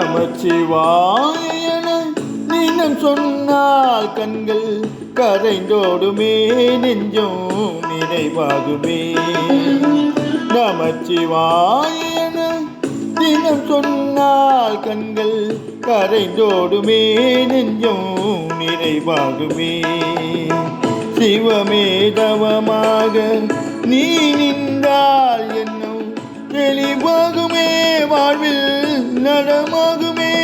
நமச்சிவாயன நீனம் சொன்னால் கண்கள் கரைந்தோடுமே நெஞ்சம் நினைவாகுமே நமச்சிவாயன தினம் சொன்னால் கண்கள் கரைந்தோடுமே நெஞ்சம் நிறைவாகுமே. சிவமே தவமாக நீ நின்றால் நடமாகுமே.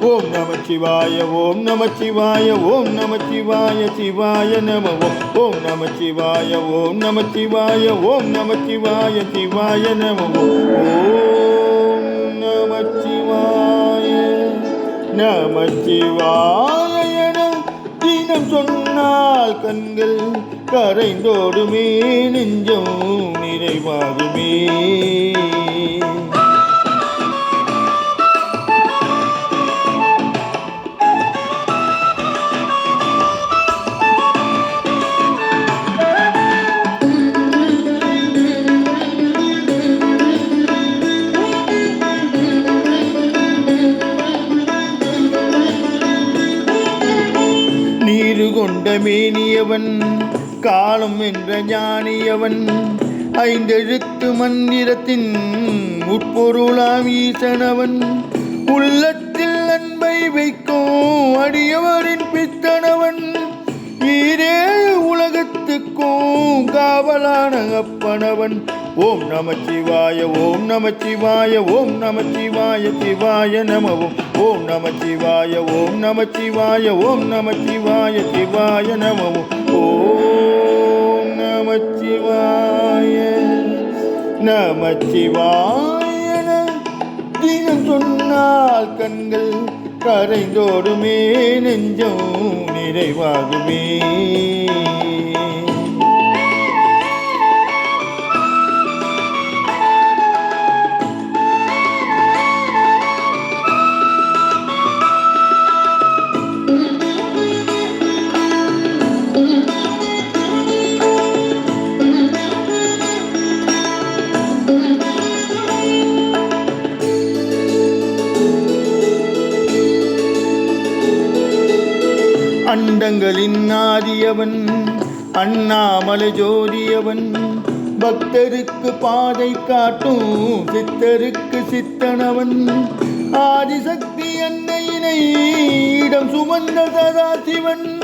ஓம் நம சிவாய ஓம் நம சிவாய ஓம் நம சிவாய சிவாய நம. ஓம் ஓம் சிவாய ஓம் நம சிவாய ஓம் நம சிவாய சிவாய நம. ஓம் நம சிவாய நம. சிவாய தினம் சொன்னால் கண்கள் கரைந்தோடுமே நெஞ்சம் நிறைவாகுமே. கொண்ட மேனியவன் காலம் என்ற ஞானியவன் ஐந்தெழுத்து மந்திரத்தின் உட்பொருளாம் ஈசனவன். உள்ளத்தில் அன்பை வைக்கும் அடியவரின் பித்தனவன். ஈரேழு உலகத்துக்கும் காவலான அப்பனவன். ஓம் நமச்சிவாய ஓம் நமச்சிவாய ஓம் நமச்சிவாய சிவாய நமவும். ஓம் நமச்சிவாய ஓம் நமச்சிவாய ஓம் நமச்சிவாய சிவாய நமவும். ஓம் நமச்சிவாய நமச்சிவாய தினம் சொன்னால் கண்கள் கரைந்தோடுமே நெஞ்சம் நிறைவாகுமே. அண்டங்களின் ஆதியவன் அண்ணாமலை ஜோதியவன். பக்தருக்கு பாதை காட்டும் சித்தருக்கு சித்தனவன். ஆதிசக்தி அன்னையினை இடம் சுமந்த சதாசிவன்.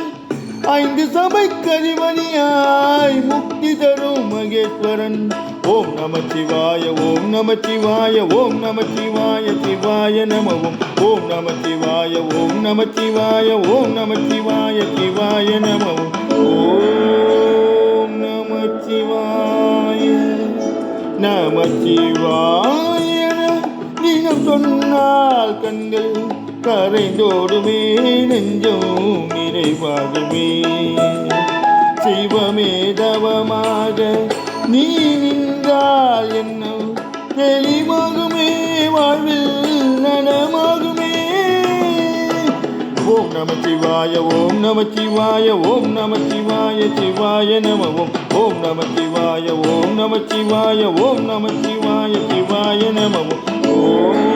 ஐந்து சபை கதிமணியாய் முக்தி தரும் மகேஸ்வரன். ஓம் நமச்சிவாய ஓம் நமச்சிவாய ஓம் நமச்சிவாய சிவாய நமவும். ஓம் நமச்சிவாய ஓம் நமச்சிவாய ஓம் நமச்சிவாய சிவாய நமவும். ஓம் நமச்சிவாய நமச்சிவாய தினம் சொன்னால் கண்கள் கரைந்தோடுமே நெஞ்சம் நிறைவாகுமே. சிவமே தவமாக நீ என்றால் என்ன தெளிவாகுமே வாழ்வில் நனமாகுமே ஓம் நம சிவாய ஓம் நம சிவாய ஓம் நம சிவாய சிவாய நம ஓம் ஓம் நம சிவாய ஓம் நம சிவாய ஓம் நம சிவாய சிவாய நம ஓம்